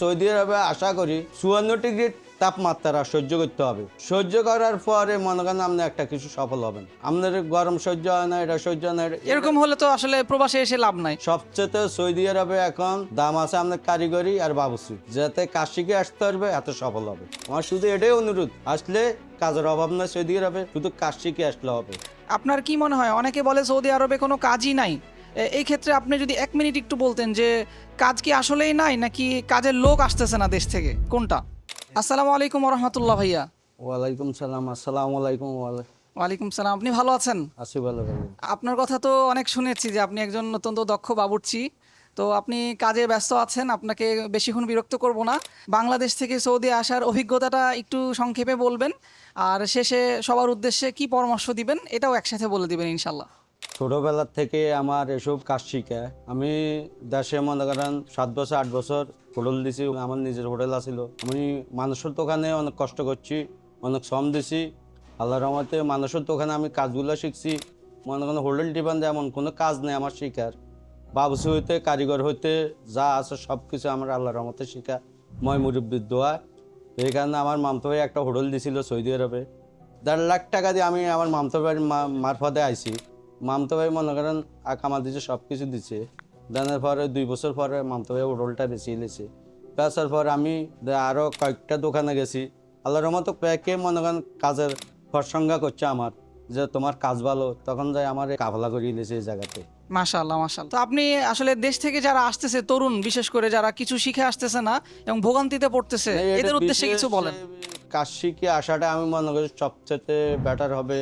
Saudi আরবে আশা করি চুয়ান্ন ডিগ্রি তাপমাত্রা সহ্য করতে হবে। সহ্য করার পরে মনে করেন আপনি একটা কিছু সফল হবেন। আপনার গরম সহ্য হয় না এটা সহ্য হয় না এরকম হলে তো আসলে প্রবাসে এসে লাভ নাই। সবচেয়ে সৌদি আরবে এখন দাম আছে আপনার কারিগরি আর বাবুসি যাতে কাজ শিখে আসতে পারবে এত সফল হবে। আমার শুধু এটাই অনুরোধ আসলে কাজের অভাব নয় সৌদি আরবে শুধু কাজ শিখে আসলে হবে। আপনার কি মনে হয় অনেকে বলে সৌদি আরবে কোনো কাজই নাই। এই ক্ষেত্রে আপনি যদি এক মিনিট একটু বলতেন যে কাজ কি আসলেই নাই নাকি কাজের লোক আসতেছে না দেশ থেকে? কোনটা? আসসালামু আলাইকুম রহমতুল্লাহ ভাইয়া। ওয়ালাইকুম সালাম আসসালামু আলাইকুম ওয়ালাইকুম সালাম আপনি ভালো আছেন? আছি ভালো ভালো। আপনার কথা তো অনেক শুনেছি যে আপনি একজন অত্যন্ত দক্ষ বাবুর্চি। তো আপনি কাজে ব্যস্ত আছেন আপনাকে বেশিক্ষণ বিরক্ত করব না। বাংলাদেশ থেকে সৌদি আসার অভিজ্ঞতাটা একটু সংক্ষেপে বলবেন। আর শেষে সবার উদ্দেশ্যে কি পরামর্শ দিবেন এটাও একসাথে বলে দিবেন ইনশাল্লাহ ছোটবেলার থেকে আমার এসব কাজ শিখা, আমি দেশে মনে করেন সাত বছর, আট বছর হোটেল দিছি, আমার নিজের হোটেল আছিল। আমি মানুষের দোকানে অনেক কষ্ট করছি, অনেক শ্রম দিছি। আল্লাহর রহমতে মানুষের দোকানে আমি কাজগুলো শিখছি। মনে করেন হোটেল টিপান এমন কোনো কাজ নেই আমার শিখার। বাবুসি হইতে, কারিগর হইতে যা আছে সব কিছু আমার আল্লাহর রহমতে শিখা। ময় মুরব্বীর দোয়া। এই কারণে আমার মামতো ভাই একটা হোটেল দিছিল সৌদি আরবে। দেড় লাখ টাকা দিয়ে আমি আমার মামতো ভাইয়ের মারফতে আইছি। মামতো ভাই মনে করেন আকামা দিছে সব কিছু দিচ্ছে দেওয়ার পরে দুই বছর পরে মামতা ভাই হোটেলটা বেশি নিয়েছে বেচার পর আমি আরও কয়েকটা দোকানে গেছি। আল্লাহর রহমতে প্যাকে মনে করেন কাজের প্রসঙ্গা করছে আমার যে তোমার কাজ ভালো তখন যাই আমার কাফলা করিয়ে নিয়েছে এই জায়গাতে। মাশাল্লাহ মাশাল্লাহ তো আপনি আসলে দেশ থেকে যারা আসতেছে তরুণ বিশেষ করে যারা কিছু শিখে আসতেছে না এবং ভোগান্তিতে পড়তেছে এদের উদ্দেশ্যে কিছু বলেন। কাজ শিখে আসাটা আমি মনে করি সবচেয়ে বেটার হবে।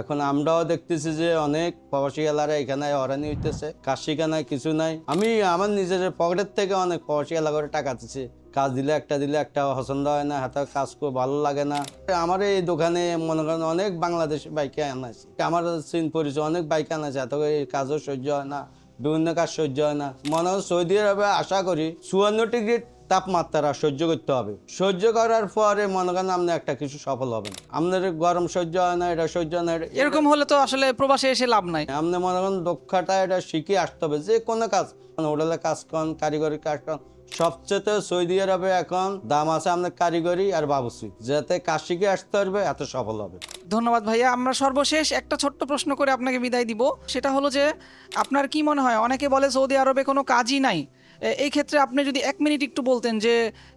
এখন আমরাও দেখতেছি যে অনেক প্রবাসী এলারা এখানে হরানি হইতেছে কাজ শিখা কিছু নাই। আমি আমার নিজের পকেটের থেকে অনেক প্রবাসী এলা করে টাকা দিচ্ছি কাজ দিলে একটা দিলে একটা পছন্দ হয় না, হাতে কাজ করে ভালো লাগে না। আমার এই দোকানে মনে করেন অনেক বাংলাদেশি বাইকে আনাছে আমার চিন পরিচয়, অনেক বাইক আনাছে এত কাজও সহ্য হয় না, বিভিন্ন কাজ সহ্য হয় না। মনে হয় সৌদি আরবে আশা করি চুয়ান্ন ডিগ্রি তাপমাত্রা সহ্য করতে হবে। সহ্য করার পরে মনে করেন আপনি একটা কিছু সফল হবেন। আপনার গরম সহ্য হয় না এটা সহ্য হয় না এরকম হলে তো আসলে প্রবাসে এসে লাভ নাই। আপনি মনে করেন দক্ষতা এটা শিখে আসতে হবে। যে কোনো কাজ হোটেলে কাজ করেন কারিগরি কাজ করেন সবচেয়ে সৌদি আরবে এখন দাম আছে আপনার কারিগরি আর বাবুসি। যাতে কাজ শিখে আসতে পারবে এত সফল হবে। ধন্যবাদ ভাইয়া। আমরা সর্বশেষ একটা ছোট্ট প্রশ্ন করে আপনাকে বিদায় দিব। সেটা হলো যে আপনার কি মনে হয়? অনেকে বলে সৌদি আরবে কোনো কাজই নাই। এই ক্ষেত্রে আপনি যদি এক মিনিট একটু বলতেন যে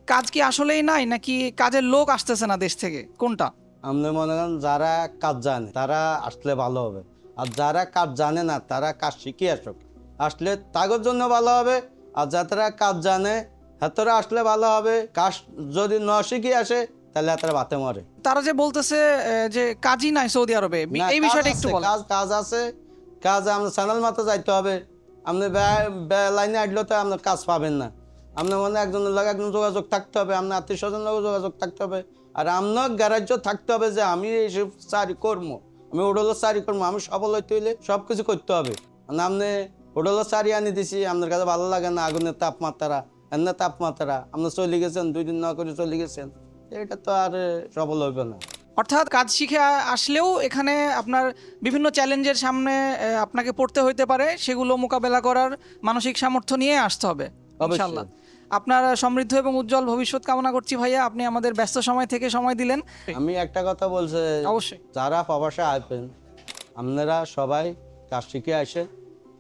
কাজ কি আসলেই নাই নাকি কাজের লোক আসতেছে না দেশ থেকে? কোনটা? আপনি মনে করেন যারা কাজ জানে তারা আসলে ভালো হবে। আর যারা কাজ জানে না তারা কাজ শিখে আসুক। আসলে তাদের জন্য ভালো হবে আর যারা কাজ জানে হাতরা আসলে ভালো হবে। কাজ যদি ন শিখে আসে তাহলে হাতরা বাতে মরে। তারা যে বলতেছে যে কাজই নাই সৌদি আরবে এই বিষয়টা একটু কাজ কাজ আছে। কাজ আপনার চ্যানেল মাথা যাইতে হবে। আপনি লাইনে আসলে তো আপনার কাজ পাবেন না। আপনার মনে একজনের লগে একজন যোগাযোগ থাকতে হবে, আপনার আত্মীয় স্বজন লগে যোগাযোগ থাকতে হবে। আর আপনার গ্যারাজ্য থাকতে হবে যে আমি এইসব চারি কর্ম আমি ওডলের চারি কর্ম আমি সফল হইতে হইলে সব কিছু করতে হবে। মানে আপনি ওডলের চারি আনি দিছি, আপনার কাছে ভালো লাগে না আগুনের তাপমাত্রা, এমনি তাপমাত্রা, আপনি চলে গেছেন, দুই দিন না করে চলে গেছেন, এটা তো আর সফল হইবে না। অর্থাৎ কাজ শিখে আসলেও এখানে আপনার বিভিন্ন চ্যালেঞ্জের সামনে আপনাকে পড়তে হইতে পারে। সেগুলো মোকাবেলা করার মানসিক সামর্থ্য নিয়ে আসতে হবে। ইনশাল্লাহ আপনার সমৃদ্ধ এবং উজ্জ্বল ভবিষ্যৎ কামনা করছি ভাইয়া। আপনি আমাদের ব্যস্ত সময় থেকে সময় দিলেন। আমি একটা কথা বলছে। অবশ্যই। যারা প্রবাসে আসবেন আপনারা সবাই কাজ শিখে আসে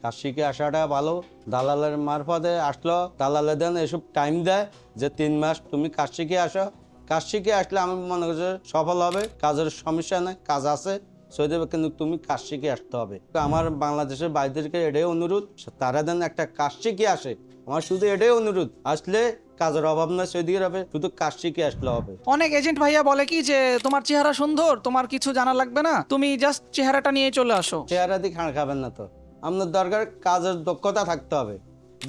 কাজ শিখে আসাটা ভালো। দালালের মারফতে আসলো দালালে দেন এসব টাইম দেয় যে তিন মাস তুমি কাজ শিখে আসো। কাজ শিখে আসলে আমি মনে করছি সফল হবে কাজের সমস্যা নেই কাজ আছে। সৌদি কিন্তু তুমি কাজ শিখে আসতে হবে। আমার বাংলাদেশের বাইরেদেরকে এটাই অনুরোধ তারা দেন একটা কাজ শিখে আসে। আমার শুধু এটাই অনুরোধ আসলে কাজের অভাব নয় সৌদি আরবে শুধু কাজ শিখে আসলে হবে। অনেক এজেন্ট ভাইয়া বলে কি যে তোমার চেহারা সুন্দর তোমার কিছু জানা লাগবে না তুমি জাস্ট চেহারাটা নিয়ে চলে আসো। চেহারা দিয়ে খানা খাবেন না তো। আপনার দরকার কাজের দক্ষতা থাকতে হবে।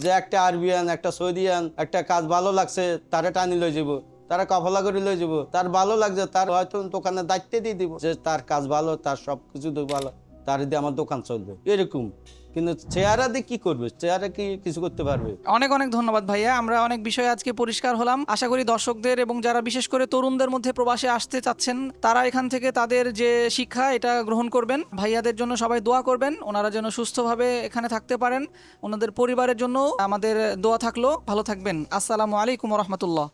যে একটা আরবিয়ান একটা সৌদিয়ান একটা কাজ ভালো লাগছে তারা টানি লই যাব। তারা কফলা করে লই যাব। তার ভালো লাগছে, তার হয়তো দোকানে দায়িত্ব দিয়ে দিব। যে তার কাজ ভালো, তার সব কিছু ভালো, তার দিয়ে আমার দোকান চলবে। এরকম। কিন্তু চেহারা দিয়ে কি করবে? চেহারা কি কিছু করতে পারবে? অনেক অনেক ধন্যবাদ ভাইয়া। আমরা অনেক বিষয় আজকে পরিষ্কার হলাম। আশা করি দর্শকদের এবং যারা বিশেষ করে তরুণদের মধ্যে প্রবাসে আসতে চাচ্ছেন, তারা এখান থেকে তাদের যে শিক্ষা, এটা গ্রহণ করবেন। ভাইয়াদের জন্য সবাই দোয়া করবেন। ওনারা যেন সুস্থভাবে এখানে থাকতে পারেন। ওনাদের পরিবারের জন্য আমাদের দোয়া থাকল। ভালো থাকবেন। আসসালামু আলাইকুম রহমতুল্লাহ।